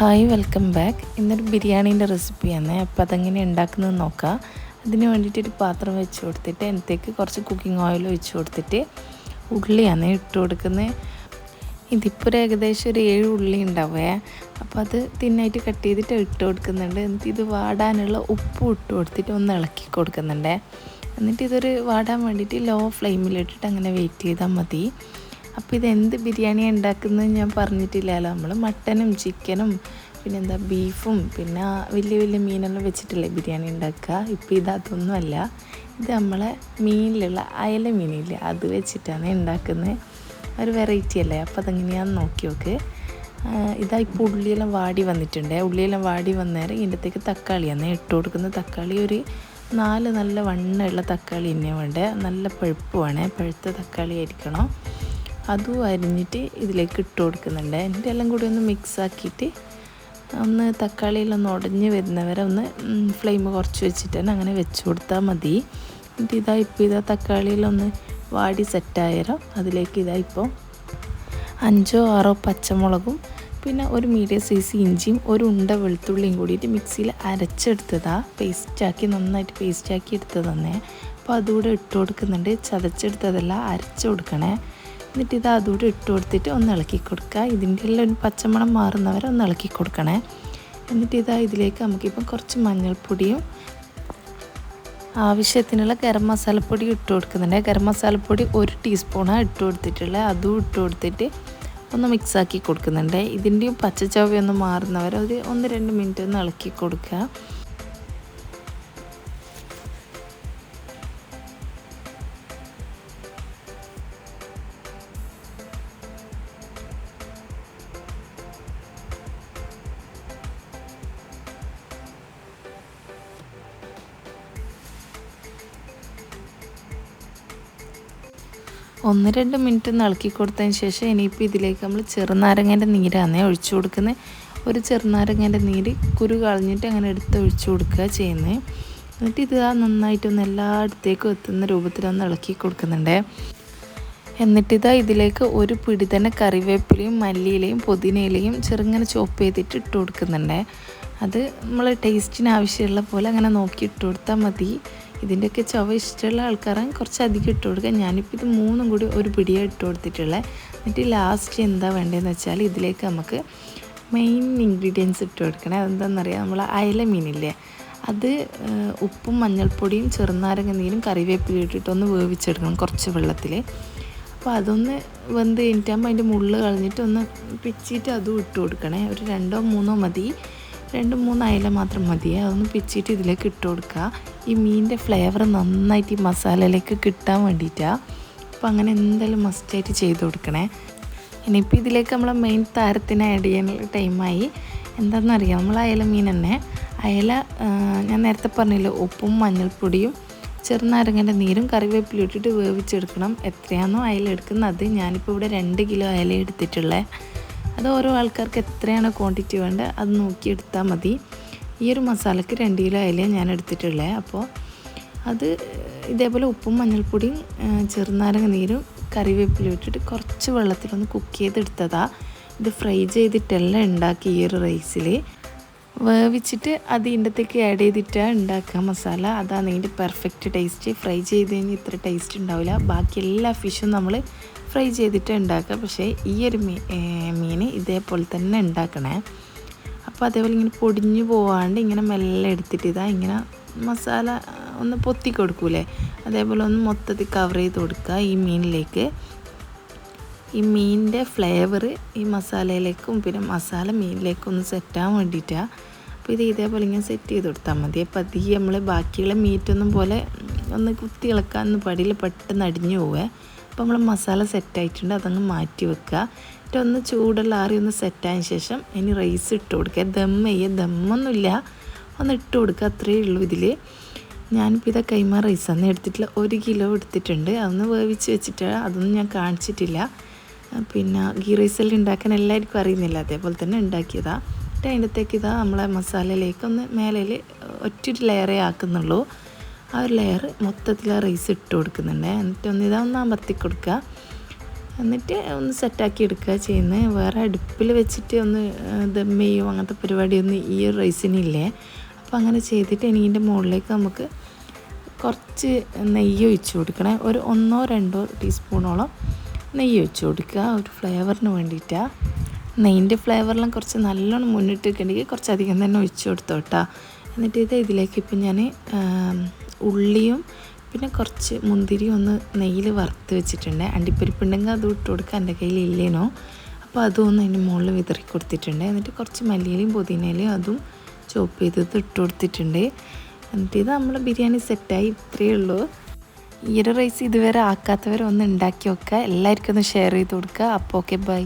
Hi welcome back. ഇന്നൊരു ബിരിയാണീന്റെ റെസിപ്പിയാണ്. അപ്പോൾ അതെങ്ങനെ ഉണ്ടാക്കുന്നത് നോക്കാം. അതിന് വേണ്ടിയിട്ട് ഒരു പാത്രം വെച്ച് കൊടുത്തിട്ട് അതിനകത്തേക്ക് കുറച്ച് കുക്കിംഗ് ഓയിൽ ഒഴിച്ച് കൊടുത്തിട്ട് ഉള്ളിയാണ് ഇട്ട് കൊടുക്കുന്നത്. ഇതിപ്പോൾ ഒരു ഏകദേശം ഒരു ഏഴ് ഉള്ളി ഉണ്ടാവേ. അപ്പോൾ അത് തിന്നായിട്ട് കട്ട് ചെയ്തിട്ട് ഇട്ട് കൊടുക്കുന്നുണ്ട്. എന്നിട്ട് ഇത് വാടാനുള്ള ഉപ്പും ഇട്ട് കൊടുത്തിട്ട് ഒന്ന് ഇളക്കി കൊടുക്കുന്നുണ്ട്. എന്നിട്ട് ഇതൊരു വാടാൻ വേണ്ടിയിട്ട് ലോ ഫ്ലെയിമിലിട്ടിട്ട് അങ്ങനെ വെയിറ്റ് ചെയ്താൽ മതി. അപ്പോൾ ഇതെന്ത് ബിരിയാണി ഉണ്ടാക്കുന്നത് ഞാൻ പറഞ്ഞിട്ടില്ലല്ലോ. നമ്മൾ മട്ടനും ചിക്കനും പിന്നെ എന്താ ബീഫും പിന്നെ വലിയ വലിയ മീനെല്ലാം വെച്ചിട്ടല്ലേ ബിരിയാണി ഉണ്ടാക്കുക ഇപ്പോൾ ഇത് അതൊന്നുമല്ല. ഇത് നമ്മളെ മീനിലുള്ള അയല മീനില്ലേ അത് വെച്ചിട്ടാണ് ഉണ്ടാക്കുന്നത് ഒരു വെറൈറ്റി അല്ലേ? അപ്പോൾ അതെങ്ങനെയാണെന്ന് നോക്കി നോക്ക്. ഇതാ ഇപ്പോൾ ഉള്ളിയെല്ലാം വാടി വന്നിട്ടുണ്ട്. ഉള്ളിയെല്ലാം വാടി വന്നേരം ഇതിന്റെത്തേക്ക് തക്കാളി തക്കാളിയാണ് ഇട്ട് കൊടുക്കുന്ന തക്കാളി ഒരു നാല് നല്ല വണ്ണമുള്ള തക്കാളി തന്നെ വേണ്ടേ. നല്ല പഴുപ്പ് വേണേ പഴുത്ത തക്കാളി ആയിരിക്കണം. അതും അരിഞ്ഞിട്ട് ഇതിലേക്ക് ഇട്ട് കൊടുക്കുന്നുണ്ട്. എന്റെ എല്ലാം കൂടി ഒന്ന് മിക്സ് ആക്കിയിട്ട് ഒന്ന് തക്കാളിയിലൊന്ന് ഉടഞ്ഞ് വരുന്നവരെ ഒന്ന് ഫ്ലെയിം കുറച്ച് വെച്ചിട്ട് തന്നെ അങ്ങനെ വെച്ച് കൊടുത്താൽ മതി. എന്നിട്ട് ഇതാ ഇപ്പോൾ ഇതാ തക്കാളിയിലൊന്ന് വാടി സെറ്റായാലോ അതിലേക്ക് ഇതാ ഇപ്പോൾ അഞ്ചോ ആറോ പച്ചമുളകും പിന്നെ ഒരു മീഡിയം സൈസ് ഇഞ്ചിയും ഒരു ഉണ്ട വെളുത്തുള്ളിയും കൂടിയിട്ട് മിക്സിയിൽ അരച്ചെടുത്തതാ. പേസ്റ്റാക്കി നന്നായിട്ട് പേസ്റ്റാക്കി എടുത്തതന്നെ അപ്പോൾ അതുകൂടെ ഇട്ട് കൊടുക്കുന്നുണ്ട്. ചതച്ചെടുത്തതല്ല അരച്ച് കൊടുക്കണേ. എന്നിട്ട് ഇത് അതുകൂടെ ഇട്ട് കൊടുത്തിട്ട് ഒന്ന് ഇളക്കി കൊടുക്കുക. ഇതിന്റെ എല്ലാം ഒരു പച്ചമണം മാറുന്നവരെ ഒന്ന് ഇളക്കി കൊടുക്കണേ. എന്നിട്ട് ഇതാ ഇതിലേക്ക് നമുക്കിപ്പം കുറച്ച് മഞ്ഞൾപ്പൊടിയും ആവശ്യത്തിനുള്ള ഗരം മസാലപ്പൊടി ഇട്ട് കൊടുക്കുന്നുണ്ട്. ഗരം മസാലപ്പൊടി ഒരു ടീസ്പൂണാണ് ഇട്ട് കൊടുത്തിട്ടുള്ളത്. അതും ഇട്ട് കൊടുത്തിട്ട് ഒന്ന് മിക്സാക്കി കൊടുക്കുന്നുണ്ട്. ഇതിന്റെയും പച്ചച്ചവയൊന്ന് മാറുന്നവരെ ഒരു ഒന്ന് രണ്ട് മിനിറ്റ് ഒന്ന് ഇളക്കി കൊടുക്കുക. ഒന്ന് രണ്ട് മിനിറ്റ് ഇളക്കി കൊടുത്തതിന് ശേഷം ഇനിയിപ്പോൾ ഇതിലേക്ക് നമ്മൾ ചെറുനാരങ്ങേന്റെ നീരാണ് ഒഴിച്ചു കൊടുക്കുന്നത് ഒരു ചെറുനാരങ്ങേന്റെ നീര് കുരു കളഞ്ഞിട്ട് അങ്ങനെ എടുത്ത് ഒഴിച്ചു കൊടുക്കുക ചെയ്യുന്നത് എന്നിട്ട് ഇത് ആ നന്നായിട്ടൊന്ന് എല്ലായിടത്തേക്കും എത്തുന്ന രൂപത്തിലൊന്ന് ഇളക്കി കൊടുക്കുന്നുണ്ട്. എന്നിട്ടിതാ ഇതിലേക്ക് ഒരു പിടി തന്നെ കറിവേപ്പിലയും മല്ലിയിലയും പുതിനയിലയും ചെറുങ്ങനെ ചോപ്പ് ചെയ്തിട്ട് ഇട്ട് കൊടുക്കുന്നുണ്ട്. അത് നമ്മൾ ടേസ്റ്റിന് ആവശ്യമുള്ള പോലെ അങ്ങനെ നോക്കി ഇട്ട് കൊടുത്താൽ മതി. ഇതിന്റെയൊക്കെ ചുവ ഇഷ്ടമുള്ള ആൾക്കാരാണ്. കുറച്ച് അധികം ഇട്ട് കൊടുക്കുക ഞാനിപ്പോൾ ഇത് മൂന്നും കൂടി ഒരു പിടിയാണ് ഇട്ട് കൊടുത്തിട്ടുള്ളത് എന്നിട്ട് ലാസ്റ്റ് എന്താ വേണ്ടതെന്ന് വെച്ചാൽ ഇതിലേക്ക് നമുക്ക് മെയിൻ ഇൻഗ്രീഡിയൻസ് ഇട്ട് കൊടുക്കണേ. അതെന്താണെന്നറിയാം നമ്മൾ അയല മീനില്ലേ? അത് ഉപ്പും മഞ്ഞൾപ്പൊടിയും ചെറുനാരങ്ങ നീരും കറിവേപ്പിലും ഇട്ടിട്ട് ഒന്ന് വേവിച്ചെടുക്കണം കുറച്ച് വെള്ളത്തിൽ. അപ്പോൾ അതൊന്ന് വെന്ത് കഴിഞ്ഞിട്ടാകുമ്പോൾ അതിന്റെ മുള്ള് കളഞ്ഞിട്ട് ഒന്ന് പിച്ചിട്ട് അതും ഇട്ട് കൊടുക്കണേ. ഒരു രണ്ടോ മൂന്നോ മതി. രണ്ട് മൂന്ന് അയല മാത്രം മതി. അതൊന്ന് പിച്ചിട്ട് ഇതിലേക്ക് ഇട്ട് കൊടുക്കുക. ഈ മീനിന്റെ ഫ്ലേവർ നന്നായിട്ട് ഈ മസാലയിലേക്ക് കിട്ടാൻ വേണ്ടിയിട്ടാണ് അപ്പോൾ അങ്ങനെ എന്തായാലും മസ്റ്റായിട്ട് ചെയ്ത് കൊടുക്കണേ. ഇനിയിപ്പോൾ ഇതിലേക്ക് നമ്മളെ മെയിൻ താരത്തിന് ആഡ് ചെയ്യാനുള്ള ടൈമായി എന്താണെന്നറിയാം? നമ്മൾ അയല മീൻ തന്നെ. അയല ഞാൻ നേരത്തെ പറഞ്ഞില്ല ഉപ്പും മഞ്ഞൾപ്പൊടിയും ചെറുനാരങ്ങന്റെ നീരും കറിവേപ്പിലും ഇട്ടിട്ട് വേവിച്ചെടുക്കണം. എത്രയാണോ അയല എടുക്കുന്നത്. ഞാനിപ്പോൾ ഇവിടെ രണ്ട് കിലോ അയല എടുത്തിട്ടുള്ളത് അത് ഓരോ ആൾക്കാർക്ക് എത്രയാണ് ക്വാണ്ടിറ്റി വേണ്ടത് അത് നോക്കി എടുത്താൽ മതി. ഈ ഒരു മസാലയ്ക്ക് രണ്ട് കിലോ അയില ഞാൻ എടുത്തിട്ടുള്ളത് അപ്പോൾ അത് ഇതേപോലെ ഉപ്പും മഞ്ഞൾപ്പൊടിയും ചെറുനാരങ്ങ നീരും കറിവേപ്പിലും ഇട്ടിട്ട് കുറച്ച് വെള്ളത്തിലൊന്ന് കുക്ക് ചെയ്തെടുത്തതാണ് ഇത് ഫ്രൈ ചെയ്തിട്ടല്ല ഉണ്ടാക്കി ഈ ഒരു റൈസിൽ വേവിച്ചിട്ട് അത് ഇതിന്റെത്തേക്ക് ആഡ് ചെയ്തിട്ടാണ് ഉണ്ടാക്കുക മസാല. അതാണ് ഇതിന്റെ പെർഫെക്റ്റ് ടേസ്റ്റ് ഫ്രൈ ചെയ്ത് കഴിഞ്ഞാൽ ഇത്ര ടേസ്റ്റ് ഉണ്ടാവില്ല. ബാക്കി എല്ലാ ഫിഷും നമ്മൾ ഫ്രൈ ചെയ്തിട്ട് ഉണ്ടാക്കുക. പക്ഷേ ഈ ഒരു മീൻ ഇതേപോലെ തന്നെ ഉണ്ടാക്കണേ. അപ്പോൾ അതേപോലെ ഇങ്ങനെ പൊടിഞ്ഞു പോവാണ്ട് ഇങ്ങനെ മെല്ലെ എടുത്തിട്ട് ഇതാ ഇങ്ങനെ മസാല ഒന്ന് പൊത്തി കൊടുക്കൂലേ? അതേപോലെ ഒന്ന് മൊത്തത്തിൽ കവർ ചെയ്ത് കൊടുക്കുക ഈ മീനിലേക്ക്. ഈ മീനിന്റെ ഫ്ലേവർ ഈ മസാലയിലേക്കും പിന്നെ മസാല മീനിലേക്കും ഒന്ന് സെറ്റാൻ വേണ്ടിയിട്ടാണ് അപ്പോൾ ഇത് ഇതേപോലെ ഇങ്ങനെ സെറ്റ് ചെയ്ത് കൊടുത്താൽ മതി. അപ്പോൾ അധികം നമ്മൾ ബാക്കിയുള്ള മീറ്റൊന്നും പോലെ ഒന്ന് കുത്തി ഇളക്കാമെന്ന് പടിയിൽ പെട്ടെന്ന് അടിഞ്ഞു പോവേ. അപ്പോൾ നമ്മൾ മസാല സെറ്റായിട്ടുണ്ട് അതങ്ങ് മാറ്റി വെക്കുക. എന്നിട്ട് ഒന്ന് ചൂടുള്ള ആറി ഒന്ന് സെറ്റായതിന് ശേഷം ഇനി റൈസ് ഇട്ട് കൊടുക്കുക. ദം ചെയ്യുക ദമ്മൊന്നുമില്ല. ഒന്ന് ഇട്ട് കൊടുക്കുക. അത്രയേ ഉള്ളൂ ഇതിൽ ഞാനിപ്പോൾ ഇതാ കൈമ റൈസാണ് എടുത്തിട്ടില്ല. ഒരു കിലോ എടുത്തിട്ടുണ്ട്. അതൊന്ന് വേവിച്ച് വെച്ചിട്ട് അതൊന്നും ഞാൻ കാണിച്ചിട്ടില്ല. പിന്നെ ഗീ റൈസെല്ലാം ഉണ്ടാക്കാൻ എല്ലാവർക്കും അറിയുന്നില്ല. അതേപോലെ തന്നെ ഉണ്ടാക്കിയതാണ് എന്നിട്ട് അതിന്റെത്തേക്ക് ഇതാ നമ്മളെ മസാലയിലേക്ക് ഒന്ന് മേലയിൽ ഒറ്റ ലെയറേ ആക്കുന്നുള്ളൂ. ആ ഒരു ലെയർ മൊത്തത്തിൽ ആ റൈസ് ഇട്ട് കൊടുക്കുന്നുണ്ട്. എന്നിട്ട് ഒന്ന് ഇതാ ഒന്ന് അമർത്തി കൊടുക്കുക. എന്നിട്ട് ഒന്ന് സെറ്റാക്കി എടുക്കുക ചെയ്യുന്നത്. വേറെ അടുപ്പിൽ വെച്ചിട്ട് ഒന്ന് ദമ്മയോ അങ്ങനത്തെ പരിപാടിയൊന്നും ഈ ഒരു റൈസിനില്ലേ അപ്പോൾ അങ്ങനെ ചെയ്തിട്ട് ഇനി ഇതിന്റെ മുകളിലേക്ക് നമുക്ക് കുറച്ച് നെയ്യ് ഒഴിച്ചു കൊടുക്കണേ. ഒരു ഒന്നോ രണ്ടോ ടീസ്പൂണോളം നെയ്യ് ഒഴിച്ചു കൊടുക്കുക. ഒരു ഫ്ലേവറിന് വേണ്ടിയിട്ടാണ് നെയ്യിന്റെ ഫ്ലേവറെല്ലാം കുറച്ച് നല്ലോണം മുന്നിട്ട് വെക്കണമെങ്കിൽ കുറച്ചധികം തന്നെ ഒഴിച്ചു കൊടുത്തോട്ടാ. എന്നിട്ട് ഇത് ഇതിലേക്ക് ഇപ്പം ഞാൻ ഉള്ളിയും പിന്നെ കുറച്ച് മുന്തിരി ഒന്ന് നെയ്യിൽ വറുത്ത് വെച്ചിട്ടുണ്ട്. അണ്ടിപ്പരിപ്പുണ്ടെങ്കിൽ അത് ഇട്ട് കൊടുക്കുക എന്റെ കയ്യിൽ ഇല്ലേനോ. അപ്പോൾ അതും ഒന്ന് അതിന്റെ മുകളിൽ വിതറി കൊടുത്തിട്ടുണ്ട്. എന്നിട്ട് കുറച്ച് മല്ലിയിലയും പുതിനയിലയും അതും ചോപ്പ് ചെയ്തത് ഇട്ട് കൊടുത്തിട്ടുണ്ട്. എന്നിട്ട് ഇത് നമ്മൾ ബിരിയാണി സെറ്റായി ഇത്രയേ ഉള്ളൂ. ഈ ഒരു റൈസ് ഇതുവരെ ആക്കാത്തവരൊന്ന് ഉണ്ടാക്കി വെക്കുക എല്ലാവർക്കും ഒന്ന് ഷെയർ ചെയ്ത് കൊടുക്കുക. അപ്പോൾ ഓക്കെ ബൈ